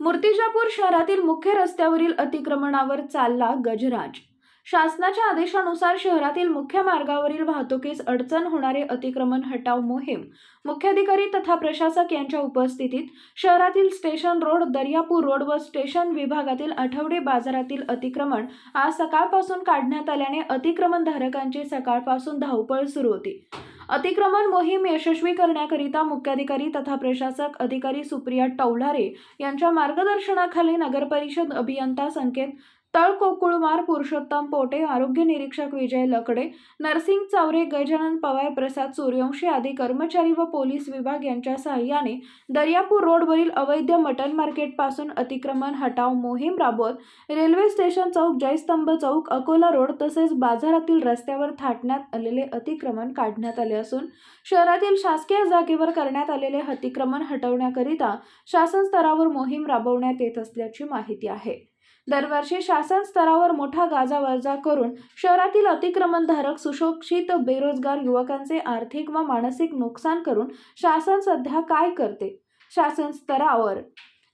मूर्तिजापूर शहरातील मुख्य रस्त्यावरील अतिक्रमणावर चालला गजराज. शासनाच्या आदेशानुसार शहरातील मुख्य मार्गावरील वाहतुकीस अडचण होणारे अतिक्रमण हटाव मोहीम मुख्याधिकारी तथा प्रशासक यांच्या उपस्थितीत शहरातील स्टेशन रोड दर्यापूर रोड व स्टेशन विभागातील आठवडे बाजारातील अतिक्रमण आज सकाळपासून काढण्यात आल्याने अतिक्रमणधारकांची सकाळपासून धावपळ सुरू होती. अतिक्रमण मोहीम यशस्वी करण्याकरिता मुख्याधिकारी तथा प्रशासक अधिकारी सुप्रिया टौलारे यांच्या मार्गदर्शनाखाली नगरपरिषद अभियंता संकेत तळकोकुळमार पुरुषोत्तम पोटे आरोग्य निरीक्षक विजय लकडे नरसिंग चावरे गजानन पवार प्रसाद सूर्यवंशी आदी कर्मचारी व पोलीस विभाग यांच्या सहाय्याने दर्यापूर रोडवरील अवैध मटन मार्केटपासून अतिक्रमण हटाव मोहीम राबवत रेल्वे स्टेशन चौक जयस्तंभ चौक अकोला रोड तसेच बाजारातील रस्त्यावर थाटण्यात आलेले अतिक्रमण काढण्यात आले असून शहरातील शासकीय जागेवर करण्यात आलेले अतिक्रमण हटवण्याकरिता शासन स्तरावर मोहीम राबवण्यात येत असल्याची माहिती आहे. दरवर्षी शासन स्तरावर मोठा गाजावाजा करून शहरातील अतिक्रमणधारक सुशोक्षित बेरोजगार युवकांचे आर्थिक व मानसिक नुकसान करून शासन सध्या काय करते? शासन स्तरावर.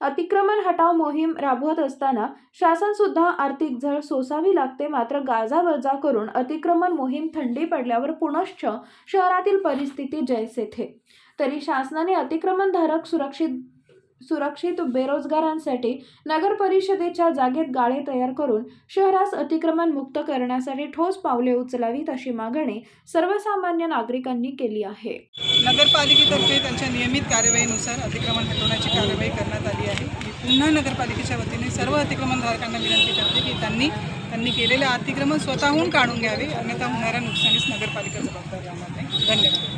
अतिक्रमण हटाव मोहीम राबवत असताना शासन सुद्धा आर्थिक झळ सोसावी लागते. मात्र गाजावाजा करून अतिक्रमण मोहीम थंडी पडल्यावर पुनश्च शहरातील परिस्थिती जैसे थे. तरी शासनाने अतिक्रमणधारक सुरक्षित सुरक्षित बेरोजगारांसाठी नगर परिषदेच्या जागेत गाळे तयार करून शहरास अतिक्रमण मुक्त करण्यासाठी ठोस पावले उचलावीत अशी मागणी सर्वसामान्य नागरिकांनी केली आहे. नगरपालिकेतर्फे त्यांच्या नियमित कार्यवाहीनुसार अतिक्रमण हटवण्याची कार्यवाही करण्यात आली आहे. पुन्हा नगरपालिकेच्या वतीने सर्व अतिक्रमणधारकांना विनंती करते की त्यांनी त्यांनी केलेले अतिक्रमण स्वतःहून काढून घ्यावे. अन्यथा होणाऱ्या नुकसानीस नगरपालिका जबाबदार राहणार नाही. धन्यवाद.